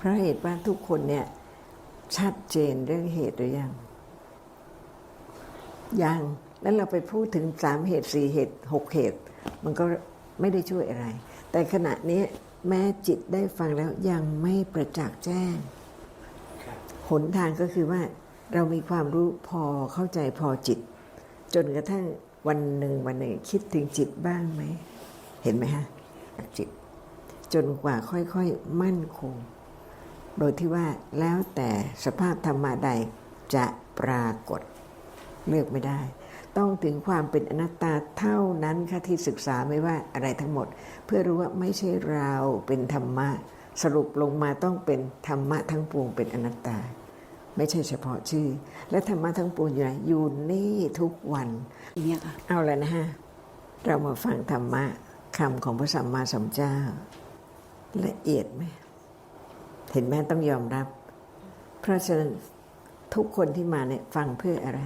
เพราะเหตุว่าทุกคนเนี่ยชัดเจนเรื่องเหตุหรือยัง ยัง แล้วเราไปพูดถึงสามเหตุสี่เหตุหกเหตุ มันก็ไม่ได้ช่วยอะไร แต่ขณะนี้แม้จิตได้ฟังแล้วยังไม่ประจักษ์แจ้ง หนทางก็คือว่าเรามีความรู้พอเข้าใจพอจิต จนกระทั่งวันหนึ่งวันหนึ่งคิดถึงจิตบ้างไหม เห็นไหมฮะจิต จนกว่าค่อยๆ มั่นคง โดยที่ว่าแล้วแต่สภาพธรรมะใดจะปรากฏเลือกไม่ได้ ต้องถึงความเป็นอนัตตาเท่านั้นค่ะที่ศึกษาไม่ว่าอะไรทั้งหมด เพื่อรู้ว่าไม่ใช่เราเป็นธรรมะ สรุปลงมาต้องเป็นธรรมะทั้งปวงเป็นอนัตตา ไม่ใช่เฉพาะชื่อ และธรรมะทั้งปวงอยู่ไหนอยู่นี่ทุกวันเงี้ยค่ะเอาแล้วนะฮะเรามาฟังธรรมะคำของพระสัมมาสัมพุทธเจ้าละเอียดไหม เห็นไหมต้องยอมรับ เพราะฉะนั้นทุกคนที่มาเนี่ยฟังเพื่ออะไร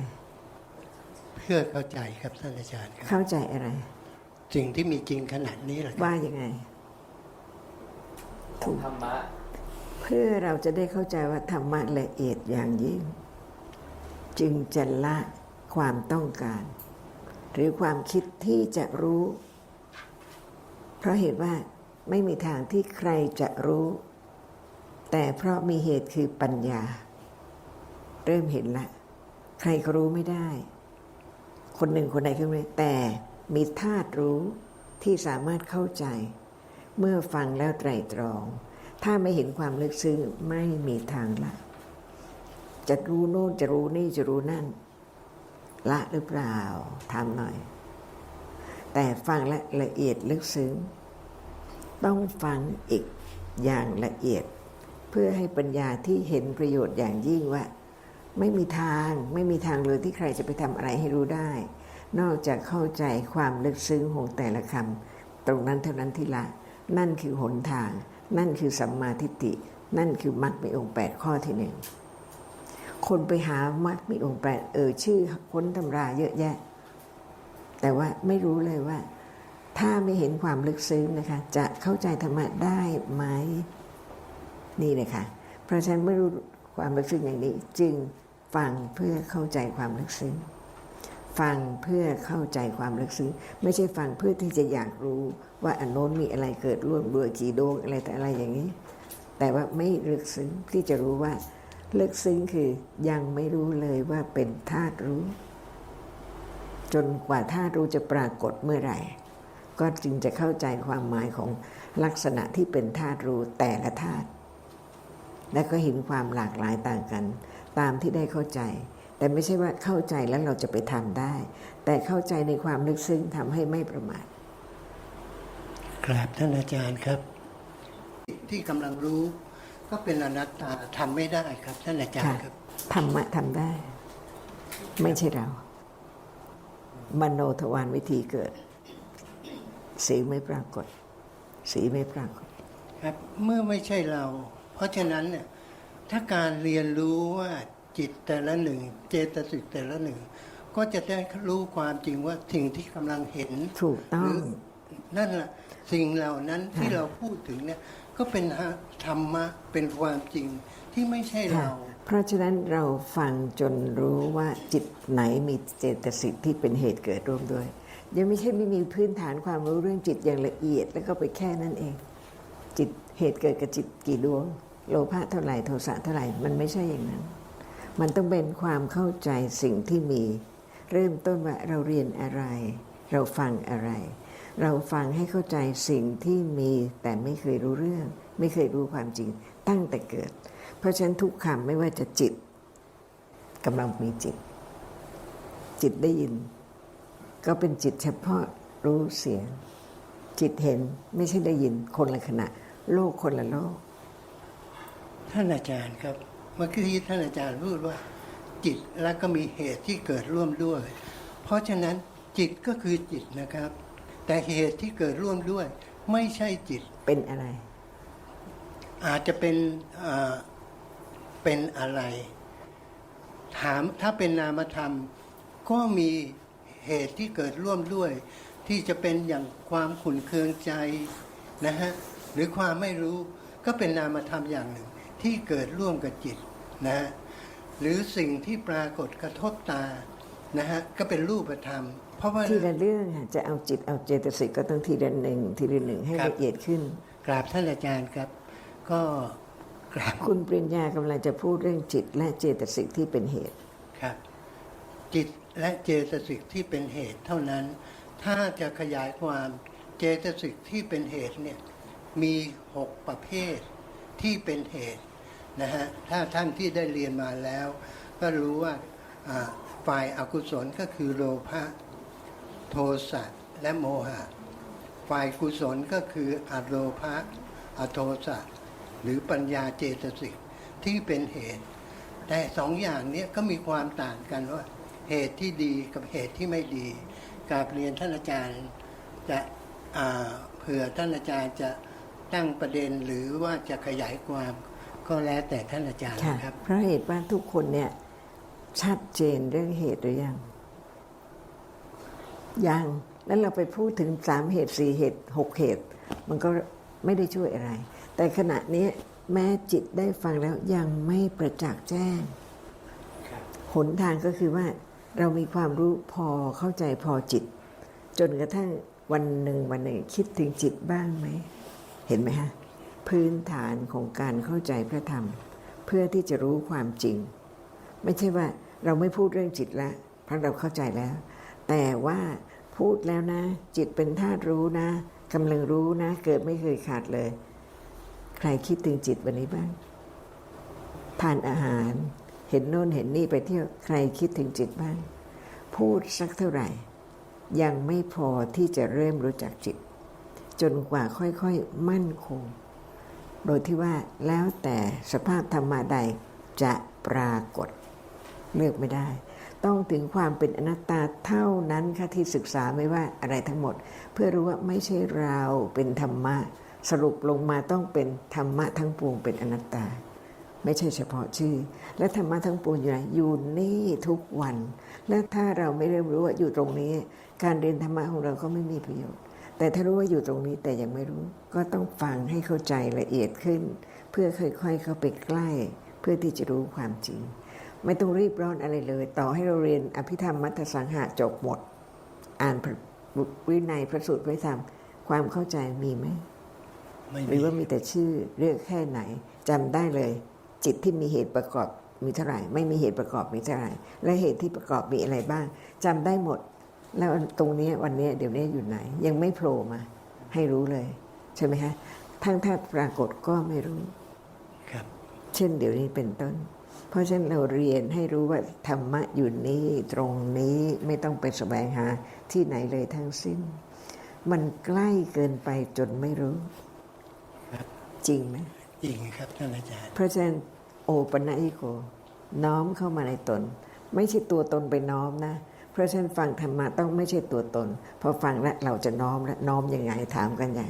เพื่อเข้าใจครับท่านอาจารย์ครับเข้าใจอะไรสิ่งที่มีจริงขนาดนี้แหละครับว่ายังไงของธรรมะเพื่อเราจะได้เข้าใจว่าธรรมะละเอียดอย่างยิ่ง จึงจะละความต้องการ หรือความคิดที่จะรู้ เพราะเหตุว่าไม่มีทางที่ใครจะรู้ แต่เพราะมีเหตุคือปัญญา เริ่มเห็นละ ใครก็รู้ไม่ได้ คนหนึ่งคนใดก็ไม่แต่มีธาตุรู้ที่สามารถเข้าใจ เมื่อฟังแล้วไตรตรอง ถ้าไม่เห็นความลึกซึ้งไม่มีทางละ จะรู้โน่นจะรู้นี่จะรู้นั่น ละหรือเปล่าถามหน่อย แต่ฟังและละเอียดลึกซึ้ง ต้องฟังอีกอย่างละเอียด พื่อให้ปัญญาที่เห็นประโยชน์อย่างยิ่งว่า ไม่มีทางไม่มีทางเลยที่ใครจะไปทำอะไรให้รู้ได้ นอกจากเข้าใจความลึกซึ้งของแต่ละคำตรงนั้นเท่านั้นที่ละ นั่นคือหนทาง นั่นคือสัมมาทิฏฐินั่นคือมรรคมีองค์แปดข้อที่หนึ่งคนไปหามรรคมีองค์แปดเออชื่อค้นตำราเยอะแยะ แต่ว่าไม่รู้เลยว่า ถ้าไม่เห็นความลึกซึ้งนะคะ จะเข้าใจธรรมะได้ไหม นี่เลยค่ะ เพราะฉันเมื่อรู้ความลึกซึ้งอย่างนี้ จึงฟังเพื่อเข้าใจความลึกซึ้งฟังเพื่อเข้าใจความลึกซึ้งไม่ใช่ฟังเพื่อที่จะอยากรู้ว่าอันโน้นมีอะไรเกิดร่วมด้วยกี่ดวงอะไรแต่อะไรอย่างนี้ แต่ว่าไม่ลึกซึ้งที่จะรู้ว่าลึกซึ้งคือยังไม่รู้เลยว่าเป็นธาตุรู้ จนกว่าธาตุรู้จะปรากฏเมื่อไหร่ ก็จึงจะเข้าใจความหมายของลักษณะที่เป็นธาตุรู้แต่ละธาตุ และก็เห็นความหลากหลายต่างกัน ตามที่ได้เข้าใจ แต่ไม่ใช่ว่าเข้าใจแล้วเราจะไปทำได้ แต่เข้าใจในความลึกซึ้งทำให้ไม่ประมาทกราบท่านอาจารย์ครับ ที่กำลังรู้ก็เป็นอนัตตาทำไม่ได้ครับท่านอาจารย์ครับธรรมะทำได้ ไม่ใช่เรา มโนทวารวิธีเกิด สีไม่ปรากฏ สีไม่ปรากฏ ครับ เมื่อไม่ใช่เราเพ ราะฉะนั้นเนี่ยถ้าการเรียนรู้ว่าจิตแต่ละหนึ่ง เจตสิกแต่ละหนึ่ง ก็จะได้รู้ความจริงว่าสิ่งที่กำลังเห็นถูกต้องหรืนั่นแหละสิ่งเหล่านั้นที่ค่ะเราพูดถึงเนี่ยก็เป็นธรรมะเป็นความจริงที่ไม่ใช่ค่ะเรา เพราะฉะนั้นเราฟังจนรู้ว่าจิตไหนมีเจตสิกที่เป็นเหตุเกิดร่วมด้วย ยังไม่ใช่ไม่มีพื้นฐานความรู้เรื่องจิตอย่างละเอียด แล้วก็ไปแค่นั้นเอง จิตเหตุเกิดกับจิตกี่ดวง โลภะเท่าไหร่โทสะเท่าไหร่มันไม่ใช่อย่างนั้น มันต้องเป็นความเข้าใจสิ่งที่มี เริ่มต้นว่าเราเรียนอะไร เราฟังอะไร เราฟังให้เข้าใจสิ่งที่มีแต่ไม่เคยรู้เรื่อง ไม่เคยรู้ความจริงตั้งแต่เกิด เพราะฉะนั้นทุกคำไม่ว่าจะจิตกำลังมีจิต จิตได้ยิน ก็เป็นจิตเฉพาะรู้เสียง จิตเห็นไม่ใช่ได้ยินคนละขณะ โลกคนละโลก ท่านอาจารย์ครับ เมื่อกี้ท่านอาจารย์พูดว่า จิตแล้วก็มีเหตุที่เกิดร่วมด้วย เพราะฉะนั้นจิตก็คือจิตนะครับ แต่เหตุที่เกิดร่วมด้วย ไม่ใช่จิตเป็นอะไร อาจจะเป็นเอ่อเป็นอะไร ถามถ้าเป็นนามธรรม ก็มีเหตุที่เกิดร่วมด้วย ที่จะเป็นอย่างความขุ่นเคืองใจนะฮะหรือความไม่รู้ก็เป็นนามธรรมอย่างหนึ่ง ที่เกิดร่วมกับจิตนะฮะหรือสิ่งที่ปรากฏกระทบตานะฮะก็เป็นรูปธรรม เพราะว่าทีละเรื่องอะจะเอาจิตเอาเจตสิกก็ต้องทีละหนึ่งทีละหนึ่งให้ครับละเอียดขึ้น กราบท่านอาจารย์ครับ ก็กราบคุณปริญญากำลังจะพูดเรื่องจิตและเจตสิกที่เป็นเหตุครับ จิตและเจตสิกที่เป็นเหตุเท่านั้น ถ้าจะขยายความเจตสิกที่เป็นเหตุเนี่ยมีหกประเภทที่เป็นเหตุ นะฮะถ้าท่านที่ได้เรียนมาแล้ว ก็รู้ว่าฝ่ายอากุศลก็คือโลภะโทสะและโมหะ ฝ่ายกุศลก็คืออโลภะอโทสะหรือปัญญาเจตสิกที่เป็นเหตุ แต่สองอย่างนี้ก็มีความต่างกันว่า เหตุที่ดีกับเหตุที่ไม่ดีกาบเรียนท่านอาจารย์จะเผื่อท่านอาจารย์จะตั้งประเด็นหรือว่าจะขยายความ ก็แล้วแต่ท่านอาจารย์ค่ะนะครับ เพราะเหตุว่าทุกคนเนี่ยชัดเจนเรื่องเหตุหรือยัง ยัง แล้วเราไปพูดถึงสามเหตุสี่เหตุหกเหตุ มันก็ไม่ได้ช่วยอะไร แต่ขณะนี้แม้จิตได้ฟังแล้วยังไม่ประจักษ์แจ้งหนทางก็คือว่าเรามีความรู้พอเข้าใจพอจิต จนกระทั่งวันหนึ่งวันหนึ่งคิดถึงจิตบ้างไหม เห็นไหมฮะ พื้นฐานของการเข้าใจพระธรรม เพื่อที่จะรู้ความจริง ไม่ใช่ว่าเราไม่พูดเรื่องจิตแล้วเพราะเราเข้าใจแล้ว แต่ว่าพูดแล้วนะ จิตเป็นธาตุรู้นะกำลังรู้นะ เกิดไม่เคยขาดเลย ใครคิดถึงจิตวันนี้บ้าง ทานอาหารเห็นโน่นเห็นนี่ไปเที่ยวใครคิดถึงจิตบ้าง พูดสักเท่าไหร่ ยังไม่พอที่จะเริ่มรู้จักจิต จนกว่าค่อยๆ มั่นคง โดยที่ว่าแล้วแต่สภาพธรรมะใดจะปรากฏเลือกไม่ได้ ต้องถึงความเป็นอนัตตาเท่านั้นค่ะที่ศึกษาไม่ว่าอะไรทั้งหมด เพื่อรู้ว่าไม่ใช่เราเป็นธรรมะ สรุปลงมาต้องเป็นธรรมะทั้งปวงเป็นอนัตตา ไม่ใช่เฉพาะชื่อ และธรรมะทั้งปวงอยู่ไหนอยู่นี่ทุกวัน และถ้าเราไม่เริ่มรู้ว่าอยู่ตรงนี้ การเรียนธรรมะของเราก็ไม่มีประโยชน์ แต่ถ้ารู้ว่าอยู่ตรงนี้แต่ยังไม่รู้ ก็ต้องฟังให้เข้าใจละเอียดขึ้น เพื่อค่อยๆเข้าไปใกล้ เพื่อที่จะรู้ความจริง ไม่ต้องรีบร้อนอะไรเลย ต่อให้เราเรียนอภิธรรมมัทธสังหะจบหมด อ่านพระวินัยพระสูตรพระธรรมความเข้าใจมีไหมไม่หมีรือว่ามีแต่ชื่อเรียกแค่ไหนจำได้เลย จิตที่มีเหตุประกอบมีเท่าไหร่ ไม่มีเหตุประกอบมีเท่าไหร่ และเหตุที่ประกอบมีอะไรบ้างจำได้หมด แล้วตรงเนี้ยวันเนี้ยเดี๋ยวนี้อยู่ไหน ยังไม่โผล่มา ให้รู้เลย ใช่ไหมคะทั้งถ้าปรากฏก็ไม่รู้ครับ เช่นเดี๋ยวนี้เป็นต้น เพราะฉะนั้นเราเรียนให้รู้ว่าธรรมะอยู่นี่ตรงนี้ไม่ต้องไปแสวงหาที่ไหนเลยทั้งสิ้น มันใกล้เกินไปจนไม่รู้ครับจริงไหมจริงครับท่านอาจารย์เพราะฉะนั้นโอปัญญิโก น้อมเข้ามาในตน ไม่ใช่ตัวตนไปน้อมนะ เพราะฉะนั้นฟังธรรมะต้องไม่ใช่ตัวตน พอฟังแล้วเราจะน้อมแล้วน้อมยังไงถามกันใหญ่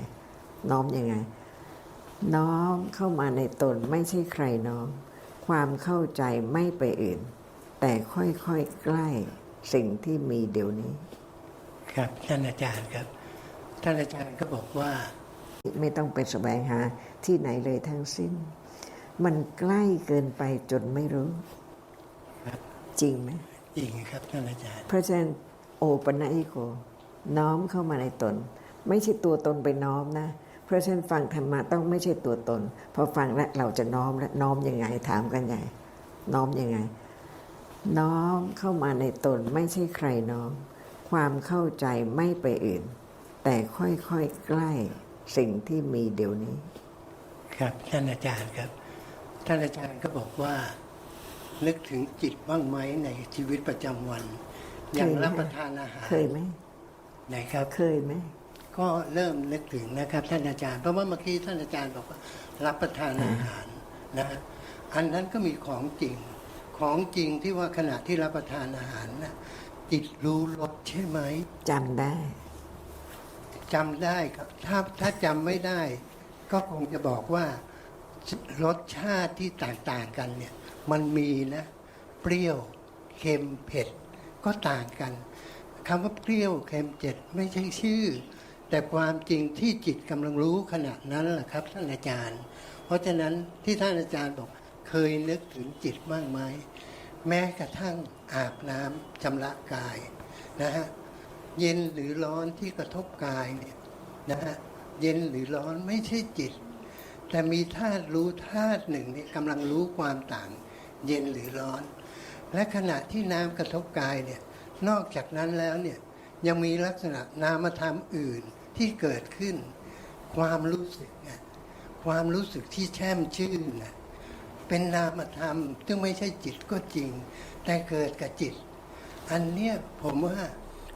น้อมยังไง น้อมเข้ามาในตนไม่ใช่ใครน้อม ความเข้าใจไม่ไปอื่น แต่ค่อยๆใกล้สิ่งที่มีเดี๋ยวนี้ ครับท่านอาจารย์ครับท่านอาจารย์ก็บอกว่า ไม่ต้องไปแสวงหาที่ไหนเลยทั้งสิ้น มันใกล้เกินไปจนไม่รู้ครับจริงไหม จริงครับท่านอาจารย์เพราะฉะนั้นโอปัญญิโกน้อมเข้ามาในตน ไม่ใช่ตัวตนไปน้อมนะ เพราะฉะนั้นฟังธรรมะต้องไม่ใช่ตัวตน พอฟังแล้วเราจะน้อมแล้วน้อมยังไงถามกันใหญ่น้อมยังไง น้อมเข้ามาในตนไม่ใช่ใครน้อม ความเข้าใจไม่ไปอื่น แต่ค่อยๆใกล้สิ่งที่มีเดี๋ยวนี้ ครับท่านอาจารย์ครับ ท่านอาจารย์ก็บอกว่า นึกถึงจิตบ้างไหมในชีวิตประจำวัน อย่างเคยไหมรับประทานอาหารเคยไหมไหนครับ เคยไหมก็เริ่มนึกถึงนะครับ ท่านอาจารย์ เพราะว่าเมื่อกี้ท่านอาจารย์บอกว่า รับประทานอาหารนะอันนั้นก็มีของจริง ของจริงที่ว่าขณะที่รับประทานอาหารนะจิตรู้รสใช่ไหมจำได้ จำได้ครับ ถ้าถ้าจำไม่ได้ ก็คงจะบอกว่า รสชาติที่ต่างๆกันเนี่ยมันมีนะ เปรี้ยวเค็มเผ็ดก็ต่างกันคำว่าเปรี้ยวเค็มเจ็ดไม่ใช่ชื่อ แต่ความจริงที่จิตกำลังรู้ขณะนั้นแหละครับท่านอาจารย์ เพราะฉะนั้นที่ท่านอาจารย์บอกเคยนึกถึงจิตบ้างไหมแม้กระทั่งอาบน้ำชำระกายนะฮะเย็นหรือร้อนที่กระทบกายเนี่ยนะฮะเย็นหรือร้อนไม่ใช่จิต แต่มีธาตุรู้ธาตุหนึ่งเนี่ยกำลังรู้ความต่างเย็นหรือร้อน และขณะที่น้ำกระทบกายเนี่ยนอกจากนั้นแล้วเนี่ยยังมีลักษณะนามธรรมอื่นที่เกิดขึ้น ความรู้สึกอะความรู้สึกที่แช่มชื่นนะเป็นนามธรรมซึ่งไม่ใช่จิตก็จริง แต่เกิดกับจิต อันเนี้ยผมว่า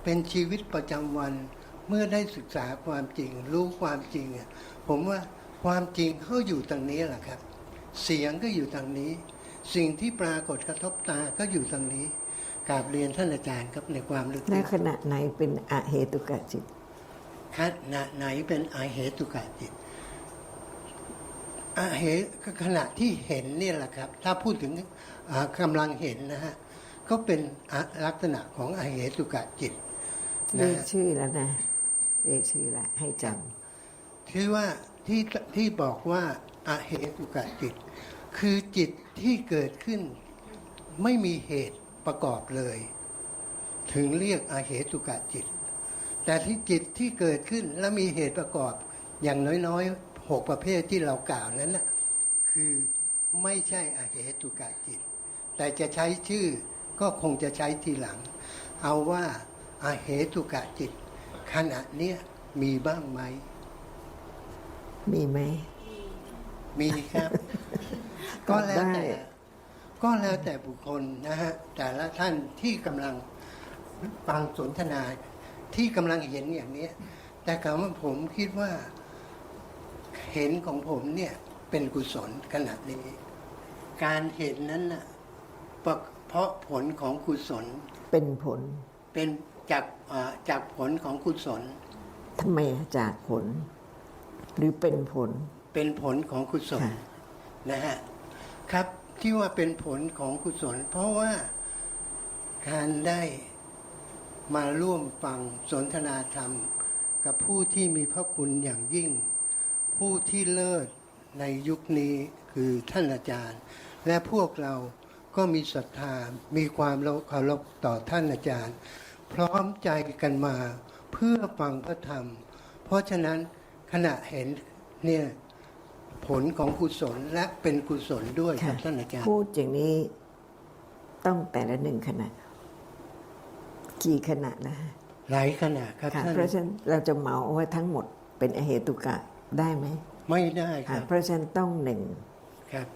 เป็นชีวิตประจำวันเมื่อได้ศึกษาความจริง รู้ความจริง ผมว่า ความจริงเขาอยู่ตรงนี้แหละครับ เสียงก็อยู่ตรงนี้ สิ่งที่ปรากฏกระทบตาก็อยู่ตรงนี้กราบเรียนท่านอาจารย์ครับในความลึกและขณะไหนเป็นอเหตุกะจิตขณะไหนเป็นอาเหตุกะจิตอาเหตุก็ขณะที่เห็นเนี่ยแหละครับ ถ้าพูดถึงอ่ากำลังเห็นนะฮะก็เป็นอะลักษณะของอาเหตุกะจิตเรีนะยกฮะชื่อแล้วนะเรียกชื่อแล้วให้จที่ว่า ที่ที่บอกว่าอาเหตุกะจิต คือจิตที่เกิดขึ้นไม่มีเหตุประกอบเลย ถึงเรียกอาเหตุกะจิต แต่ที่จิตที่เกิดขึ้นและมีเหตุประกอบอย่างน้อยๆหกประเภทที่เรากล่าวนั้นนะคือไม่ใช่อาเหตุกะจิต แต่จะใช้ชื่อก็คงจะใช้ทีหลัง เอาว่าอาเหตุกะจิต ขณะเนี้ยมีบ้างไหม มีไหม มีครับตก็อบแล้วได้แต่ก็แล้วแต่บุคคลนะฮะ แต่ละท่านที่กำลังฟังสนทนาที่กำลังเห็นอย่างเนี้ย แต่คำว่าผมคิดว่า เห็นของผมเนี่ยเป็นกุศลขนาดนี้ การเห็นนั้นน่ะเพราะผลของกุศลเป็นผลเป็นจากอ่าจากผลของกุศลทำไมจากผล หรือเป็นผล เป็นผลของกุศลค่ะนะฮะครับที่ว่าเป็นผลของกุศล เพราะว่าการได้มาร่วมฟังสนทนาธรรม กับผู้ที่มีพระคุณอย่างยิ่ง ผู้ที่เลิศในยุคนี้คือท่านอาจารย์ และพวกเราก็มีศรัทธามีความเคารพต่อท่านอาจารย์ พร้อมใจกันมาเพื่อฟังพระธรรม เพราะฉะนั้น ขณะเห็นเนี่ยผลของกุศลและเป็นกุศลด้วยครับท่านอาจารย์ พูดอย่างนี้ต้องแต่ละหนึ่งขณะ กี่ขณะนะฮะหลายขณะครับค่ะท่านเพราะฉะนั้นเราจะเหมาว่าทั้งหมดเป็นอเหตุกะได้ไหมไม่ได้คค่ะรับเพราะฉะนั้นต้องหนึ่งครับ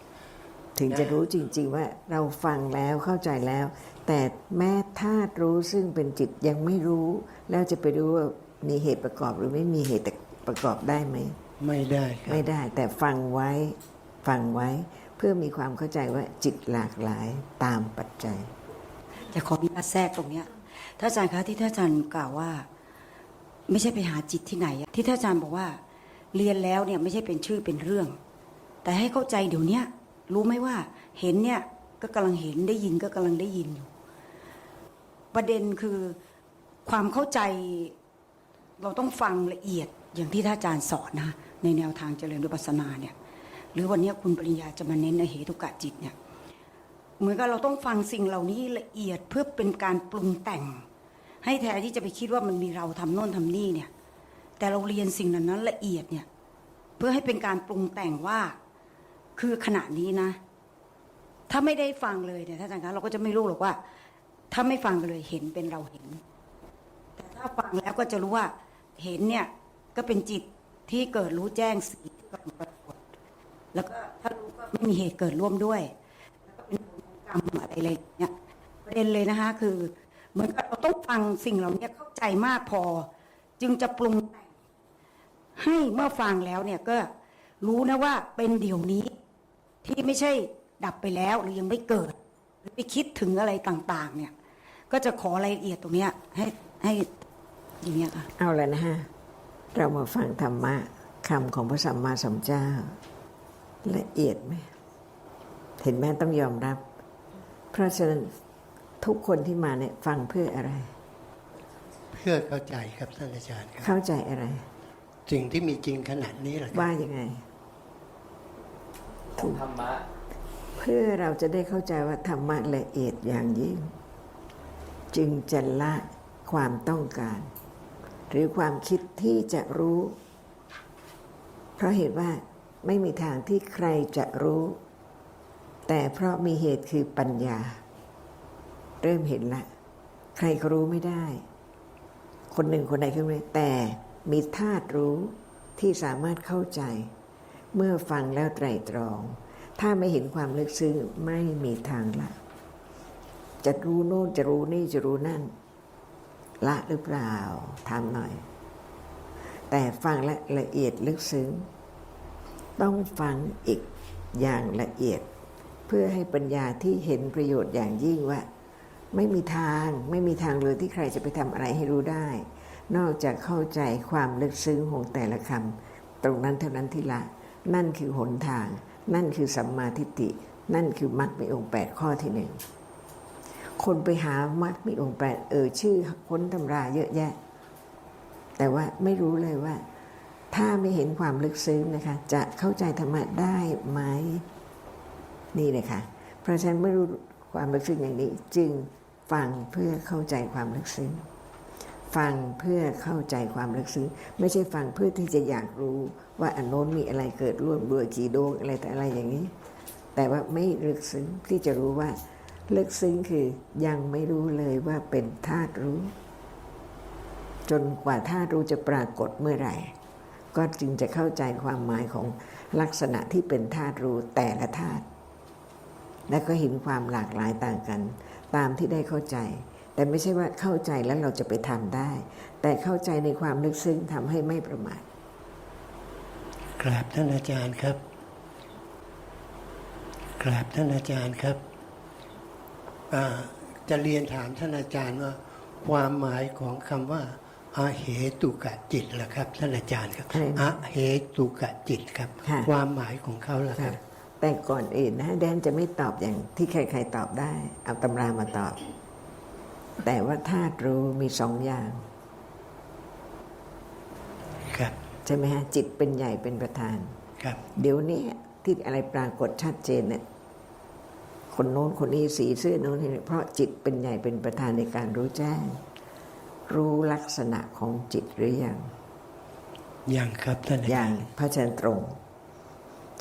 ถึงจะได้รู้จริง ๆ ว่าเราฟังแล้วเข้าใจแล้ว แต่แม้ธาตุรู้ซึ่งเป็นจิตยังไม่รู้ แล้วจะไปรู้ว่ามีเหตุประกอบหรือไม่มีเหตุ ประกอบได้ไหม ไม่ได้ครับ ไม่ได้แต่ฟังไว้ฟังไว้เพื่อมีความเข้าใจว่าจิตหลากหลายตามปัจจัยจะขออนุญาตแทรกตรงเนี้ยท่านอาจารย์คะที่ท่านอาจารย์กล่าวว่า ไม่ใช่ไปหาจิตที่ไหนอะที่ท่านอาจารย์บอกว่า เรียนแล้วเนี่ยไม่ใช่เป็นชื่อเป็นเรื่อง แต่ให้เข้าใจเดี๋ยวเนี้ยรู้ไหมว่าเห็นเนี่ยก็กำลังเห็นได้ยินก็กำลังได้ยินอยู่ ประเด็นคือความเข้าใจเราต้องฟังละเอียด อย่างที่ท่านอาจารย์สอนนะในแนวทางเจริญวิปัสสนาเนี่ยหรือวันนี้คุณปริญญาจะมาเน้นในเหตุกะจิตเนี่ยเหมือนกับเราต้องฟังสิ่งเหล่านี้ละเอียดเพื่อเป็นการปรุงแต่ง ให้แทนที่จะไปคิดว่ามันมีเราทำโน่นทำนี่เนี่ยแต่เราเรียนสิ่งนั้นนั้นละเอียดเนี่ยเพื่อให้เป็นการปรุงแต่งว่าคือขณะนี้นะ ถ้าไม่ได้ฟังเลยเนี่ยท่านอาจารย์คะเราก็จะไม่รู้หรอกว่า ถ้าไม่ฟังเลยเห็นเป็นเราเห็น แต่ถ้าฟังแล้วก็จะรู้ว่าเห็นเนี่ย ก็เป็นจิตที่เกิดรู้แจ้งสีที่กำลังปรากฏแล้วก็ถ้ารู้ก็ไม่มีเหตุเกิดร่วมด้วย แล้วก็เป็นผลของกรรมอะไรอะไรอย่างเนี่ยประเด็นเลยนะคะคือ เหมือนกับเราต้องฟังสิ่งเหล่านี้เข้าใจมากพอ จึงจะปรุงแต่งให้เมื่อฟังแล้วเนี่ยก็รู้นะว่าเป็นเดี๋ยวนี้ที่ไม่ใช่ดับไปแล้วหรือยังไม่เกิด หรือไปคิดถึงอะไรต่าง ๆ เนี่ย ก็จะขอรายละเอียดตรงเนี้ยให้ให้อย่างเงี้ยค่ะเอาแล้วนะฮะ เรามาฟังธรรมะคำของพระสัมมาสัมพุทธเจ้า ละเอียดไหมเห็นไหมต้องยอมรับ เพราะฉะนั้นทุกคนที่มาเนี่ยฟังเพื่ออะไร เพื่อเข้าใจครับท่านอาจารย์ครับ เข้าใจอะไร สิ่งที่มีจริงขนาดนี้แหละครับว่ายังไงธรรมะเพื่อเราจะได้เข้าใจว่าธรรมะละเอียดอย่างยิ่ง จึงจะละความต้องการ หรือความคิดที่จะรู้ เพราะเหตุว่าไม่มีทางที่ใครจะรู้ แต่เพราะมีเหตุคือปัญญา เริ่มเห็นละ ใครก็รู้ไม่ได้ คนหนึ่งคนใดคนหนึ่งแต่มีธาตุรู้ที่สามารถเข้าใจ เมื่อฟังแล้วไตรตรอง ถ้าไม่เห็นความลึกซึ้งไม่มีทางละจะรู้โน่นจะรู้นี่จะรู้นั่น ละหรือเปล่าถามหน่อย แต่ฟังและละเอียดลึกซึ้ง ต้องฟังอีกอย่างละเอียด เพื่อให้ปัญญาที่เห็นประโยชน์อย่างยิ่งว่า ไม่มีทางไม่มีทางเลยที่ใครจะไปทำอะไรให้รู้ได้ นอกจากเข้าใจความลึกซึ้งของแต่ละคำตรงนั้นเท่านั้นที่ละ นั่นคือหนทาง นั่นคือสัมมาทิฏฐินั่นคือมรรคมีองค์แปดข้อที่หนึ่ง คนไปหามรรคมีองค์แปดเออชื่อค้นตำราเยอะแยะ แต่ว่าไม่รู้เลยว่า ถ้าไม่เห็นความลึกซึ้งนะคะ จะเข้าใจธรรมะได้ไหมนี่เลยค่ะ เพราะฉะนั้นไม่รู้ความลึกซึ้งอย่างนี้ จึงฟังเพื่อเข้าใจความลึกซึ้งฟังเพื่อเข้าใจความลึกซึ้งไม่ใช่ฟังเพื่อที่จะอยากรู้ว่าอันโน้นมีอะไรเกิดร่วมด้วยกี่ดวงอะไรแต่อะไรอย่างนี้ แต่ว่าไม่ลึกซึ้งที่จะรู้ว่า ลึกซึ้งคือยังไม่รู้เลยว่าเป็นธาตุรู้ จนกว่าธาตุรู้จะปรากฏเมื่อไหร่ ก็จึงจะเข้าใจความหมายของลักษณะที่เป็นธาตุรู้แต่ละธาตุและก็เห็นความหลากหลายต่างกัน ตามที่ได้เข้าใจ แต่ไม่ใช่ว่าเข้าใจแล้วเราจะไปทำได้ แต่เข้าใจในความลึกซึ้งทำให้ไม่ประมาทกราบท่านอาจารย์ครับกราบท่านอาจารย์ครับ จะเรียนถามท่านอาจารย์ว่า ความหมายของคำว่าอาเหตุกะจิตล่ะครับท่านอาจารย์ครับอะไรนะอาเหตุกะจิตครับค่ะความหมายของเขาล่ะคค่ะรับ แต่ก่อนอื่นนะแดนจะไม่ตอบอย่างที่ใครๆตอบได้ เอาตำรามาตอบ แต่ว่าธาตุรู้มีสองอย่างครับใช่ไหมฮะจิตเป็นใหญ่เป็นประธาน ครับ เดี๋ยวนี้ที่อะไรปรากฏชัดเจนเนี่ย คนโน้นคนนี้สีเสื้อโน้นนี่เพราะจิตเป็นใหญ่เป็นประธานในการรู้แจ้ง รู้ลักษณะของจิตหรือยังยังครับท่านอาอจาย่างรย์พระชันตรง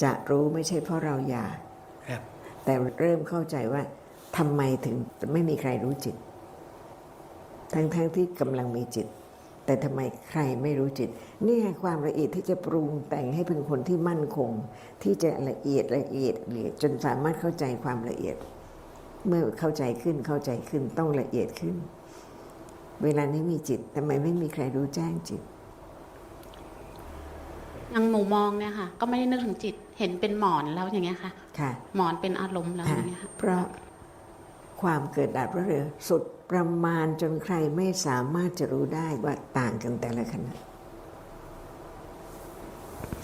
จะรู้ไม่ใช่เพราะเราอยากครับแต่เริ่มเข้าใจว่าทำไมถึงไม่มีใครรู้จิต ทั้งๆทที่กำลังมีจิต แต่ทำไมใครไม่รู้จิต นี่ไงความละเอียดที่จะปรุงแต่งให้เป็นคนที่มั่นคง ที่จะละเอียดละเอียดละเอียดจนสามารถเข้าใจความละเอียด เมื่อเข้าใจขึ้นเข้าใจขึ้นต้องละเอียดขึ้น เวลานี้มีจิตทำไมไม่มีใครรู้แจ้งจิตอย่างหนูมองเนี่ยค่ะ ก็ไม่ได้นึกถึงจิตเห็นเป็นหมอนแล้วอย่างเงี้ยค่ะ ค่ะ หมอนเป็นอารมณ์แล้วอย่างเงี้ยค่ะเพราะ ความเกิดดับรวดเร็วสุดประมาณจนใครไม่สามารถจะรู้ได้ว่าต่างกันแต่ละขณะ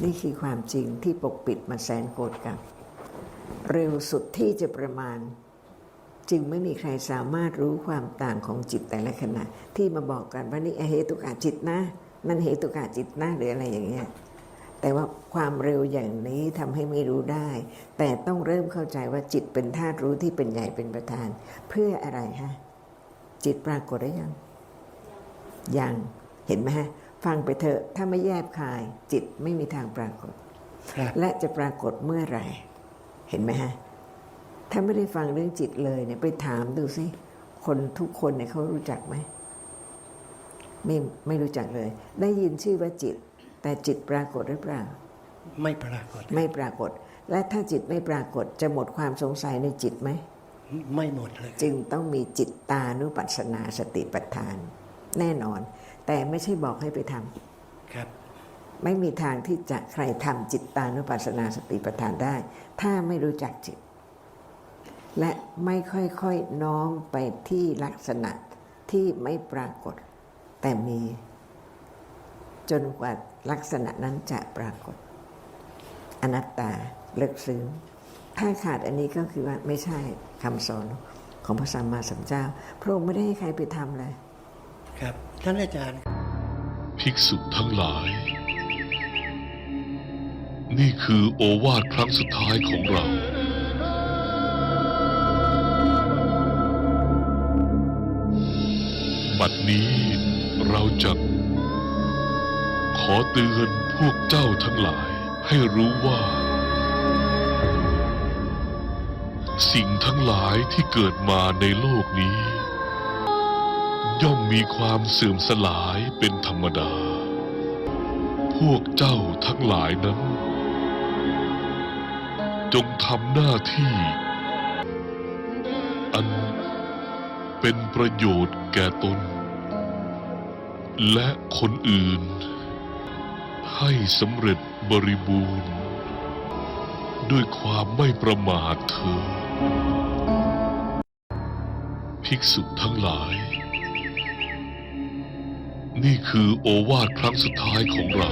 นี่คือความจริงที่ปกปิดมาแสนโกรธกับเร็วสุดที่จะประมาณ จึงไม่มีใครสามารถรู้ความต่างของจิตแต่ละขณะ ที่มาบอกกันว่านี่เหตุกาจิตนะนั่นเหตุกาจิตนะหรืออะไรอย่างเงี้ย แต่ว่าความเร็วอย่างนี้ทำให้ไม่รู้ได้ แต่ต้องเริ่มเข้าใจว่าจิตเป็นธาตุรู้ที่เป็นใหญ่เป็นประธาน เพื่ออะไรฮะจิตปรากฏได้ยังยังเห็นไหมฮะฟังไปเถอะถ้าไม่แยบคาย จิตไม่มีทางปรากฏครับและจะปรากฏเมื่อไหร่ เห็นไหมฮะถ้าไม่ได้ฟังเรื่องจิตเลยเนี่ยไปถามดูสิคนทุกคนเนี่ยเขารู้จักไหมไม่ไม่รู้จักเลย ได้ยินชื่อว่าจิต แต่จิตปรากฏหรือเปล่า ไม่ปรากฏ ไม่ปรากฏ และถ้าจิตไม่ปรากฏจะหมดความสงสัยในจิตไหม ไม่หมดเลย จึงต้องมีจิตตานุปัสสนาสติปัฏฐาน แน่นอน แต่ไม่ใช่บอกให้ไปทำครับ ไม่มีทางที่จะใครทำจิตตานุปัสสนาสติปัฏฐานได้ ถ้าไม่รู้จักจิต และไม่ค่อยๆน้อมไปที่ลักษณะที่ไม่ปรากฏแต่มี จนกว่าลักษณะนั้นจะปรากฏ อนัตตาเลิกซึ้งถ้าขาดอันนี้ก็คือว่าไม่ใช่คำสอนของพระสัมมาสัมพุทธเจ้า พระองค์ไม่ได้ให้ใครไปทำเลย ครับ ท่านอาจารย์ ภิกษุทั้งหลาย นี่คือโอวาทครั้งสุดท้ายของเรา บัดนี้เราจะ ขอเตือนพวกเจ้าทั้งหลายให้รู้ว่า สิ่งทั้งหลายที่เกิดมาในโลกนี้ ย่อมมีความเสื่อมสลายเป็นธรรมดา พวกเจ้าทั้งหลายนั้น จงทำหน้าที่ อันเป็นประโยชน์แก่ตน และคนอื่น ให้สำเร็จบริบูรณ์ ด้วยความไม่ประมาทเธอภิกษุทั้งหลาย นี่คือโอวาทครั้งสุดท้ายของเรา